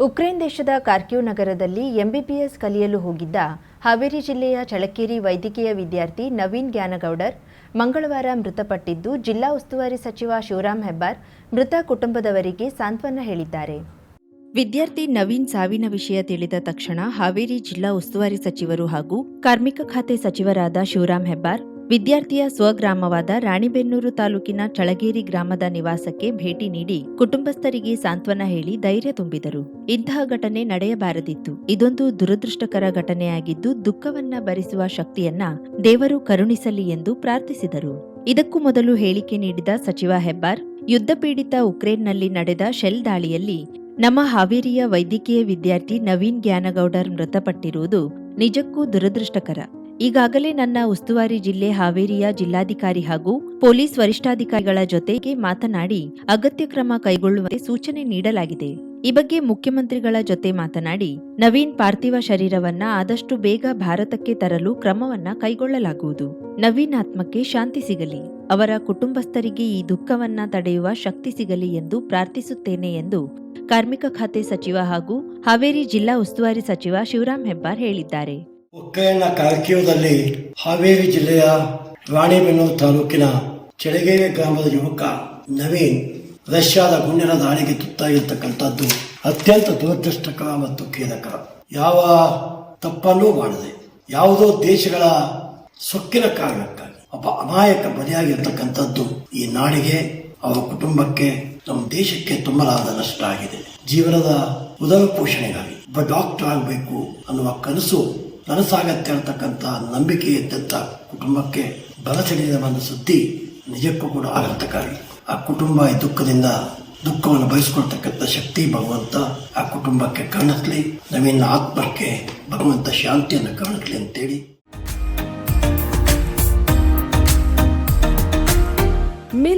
Ukraine ದೇಶದ ಕಾರ್ಕ್ಯೂ ನಗರದಲ್ಲಿ MBBS ಕಲಿಯಲು ಹೋಗಿದ್ದ ಹಾವೇರಿ ಜಿಲ್ಲೆಯ ಚಳಕೇರಿ ವೈದ್ಯಕೀಯ ವಿದ್ಯಾರ್ಥಿ ನವೀನ್ ಜ್ಞಾನಗೌಡರ್ ಮಂಗಳವಾರ ಮೃತಪಟ್ಟಿದ್ದು, ಜಿಲ್ಲಾ ಉಸ್ತುವಾರಿ ಸಚಿವ ಶಿವರಾಮ್ ಹೆಬ್ಬಾರ್ ಮೃತ ಕುಟುಂಬದವರಿಗೆ ಸಾಂತ್ವನ ಹೇಳಿದ್ದಾರೆ. ವಿದ್ಯಾರ್ಥಿ ನವೀನ್ ಸಾವಿನ ವಿಷಯ ತಿಳಿದ ತಕ್ಷಣ ಹಾವೇರಿ ಜಿಲ್ಲಾ ಉಸ್ತುವಾರಿ ಸಚಿವರು ಹಾಗೂ ಕಾರ್ಮಿಕ ಖಾತೆ ಸಚಿವರಾದ ಶಿವರಾಮ್ ಹೆಬ್ಬಾರ್ ವಿದ್ಯಾರ್ಥಿಯ ಸ್ವಗ್ರಾಮವಾದ ರಾಣಿಬೆನ್ನೂರು ತಾಲೂಕಿನ ಚಳಗೇರಿ ಗ್ರಾಮದ ನಿವಾಸಕ್ಕೆ ಭೇಟಿ ನೀಡಿ ಕುಟುಂಬಸ್ಥರಿಗೆ ಸಾಂತ್ವನ ಹೇಳಿ ಧೈರ್ಯ ತುಂಬಿದರು. ಇಂತಹ ಘಟನೆ ನಡೆಯಬಾರದಿತ್ತು. ಇದೊಂದು ದುರದೃಷ್ಟಕರ ಘಟನೆಯಾಗಿದ್ದು ದುಃಖವನ್ನ ಭರಿಸುವ ಶಕ್ತಿಯನ್ನ ದೇವರು ಕರುಣಿಸಲಿ ಎಂದು ಪ್ರಾರ್ಥಿಸಿದರು. ಇದಕ್ಕೂ ಮೊದಲು ಹೇಳಿಕೆ ನೀಡಿದ ಸಚಿವ ಹೆಬ್ಬಾರ್ ಯುದ್ಧಪೀಡಿತ ಉಕ್ರೇನ್ನಲ್ಲಿ ನಡೆದ ಶೆಲ್ ದಾಳಿಯಲ್ಲಿ ನಮ್ಮ ಹಾವೇರಿಯ ವೈದ್ಯಕೀಯ ವಿದ್ಯಾರ್ಥಿ ನವೀನ್ ಜ್ಞಾನಗೌಡರ್ ಮೃತಪಟ್ಟಿರುವುದು ನಿಜಕ್ಕೂ ದುರದೃಷ್ಟಕರ. ಈಗಾಗಲೇ ನನ್ನ ಉಸ್ತುವಾರಿ ಜಿಲ್ಲೆ ಹಾವೇರಿಯ ಜಿಲ್ಲಾಧಿಕಾರಿ ಹಾಗೂ ಪೊಲೀಸ್ ವರಿಷ್ಠಾಧಿಕಾರಿಗಳ ಜೊತೆಗೆ ಮಾತನಾಡಿ ಅಗತ್ಯ ಕ್ರಮ ಕೈಗೊಳ್ಳುವಂತೆ ಸೂಚನೆ ನೀಡಲಾಗಿದೆ. ಈ ಬಗ್ಗೆ ಮುಖ್ಯಮಂತ್ರಿಗಳ ಜೊತೆ ಮಾತನಾಡಿ ನವೀನ್ ಪಾರ್ಥಿವ ಶರೀರವನ್ನ ಆದಷ್ಟು ಬೇಗ ಭಾರತಕ್ಕೆ ತರಲು ಕ್ರಮವನ್ನ ಕೈಗೊಳ್ಳಲಾಗುವುದು. ನವೀನ್ ಆತ್ಮಕ್ಕೆ ಶಾಂತಿ ಸಿಗಲಿ. ಅವರ ಕುಟುಂಬಸ್ಥರಿಗೆ ಈ ದುಃಖವನ್ನ ತಡೆಯುವ ಶಕ್ತಿ ಸಿಗಲಿ ಎಂದು ಪ್ರಾರ್ಥಿಸುತ್ತೇನೆ ಎಂದು ಕಾರ್ಮಿಕ ಖಾತೆ ಸಚಿವ ಹಾಗೂ ಹಾವೇರಿ ಜಿಲ್ಲಾ ಉಸ್ತುವಾರಿ ಸಚಿವ ಶಿವರಾಂ ಹೆಬ್ಬಾರ್ ಹೇಳಿದ್ದಾರೆ. ಉಕ್ರೇನ್ನ ಕಾರ್ಕಿಯೋದಲ್ಲಿ ಹಾವೇರಿ ಜಿಲ್ಲೆಯ ರಾಣಿಬೆನ್ನೂರು ತಾಲೂಕಿನ ಚಳಗೇರಿ ಗ್ರಾಮದ ಯುವಕ ನವೀನ್ ರಷ್ಯಾದ ಗುಂಡಿನ ದಾಳಿಗೆ ತುತ್ತಾಗಿರ್ತಕ್ಕಂಥದ್ದು ಅತ್ಯಂತ ದುರದೃಷ್ಟಕರ ಮತ್ತು ಖೇದಕರ. ಯಾವ ತಪ್ಪನ್ನೂ ಮಾಡದೆ ಯಾವುದೋ ದೇಶಗಳ ಸೊಕ್ಕಿನ ಕಾರಣಕ್ಕಾಗಿ ಒಬ್ಬ ಅಮಾಯಕ ಬಲಿಯಾಗಿರ್ತಕ್ಕಂಥದ್ದು ಈ ನಾಡಿಗೆ, ಅವರ ಕುಟುಂಬಕ್ಕೆ, ನಮ್ಮ ದೇಶಕ್ಕೆ ತುಂಬಲಾದ ನಷ್ಟ ಆಗಿದೆ. ಜೀವನದ ಉದರ ಪೋಷಣೆಗಾಗಿ ಒಬ್ಬ ಡಾಕ್ಟರ್ ಆಗಬೇಕು ಅನ್ನುವ ಕನಸು ನನಸಾಗತ್ತೆ ಅಂತಕ್ಕಂಥ ನಂಬಿಕೆ ಇದ್ದಂಥ ಕುಟುಂಬಕ್ಕೆ ಬಲ ಒಂದು ಸುದ್ದಿ ನಿಜಕ್ಕೂ ಕೂಡ ಆಘಾತಕಾರಿ. ಆ ಕುಟುಂಬ ಈ ದುಃಖದಿಂದ ದುಃಖವನ್ನು ಬಯಸ್ಕೊಳ್ತಕ್ಕಂಥ ಶಕ್ತಿ, ಭಗವಂತ ಆ ಕುಟುಂಬಕ್ಕೆ ಕಾಣಿಸ್ಲಿ ನವೀನ ಆತ್ಮಕ್ಕೆ ಭಗವಂತ ಶಾಂತಿಯನ್ನು ಕಾಣಿಸ್ಲಿ ಅಂತೇಳಿ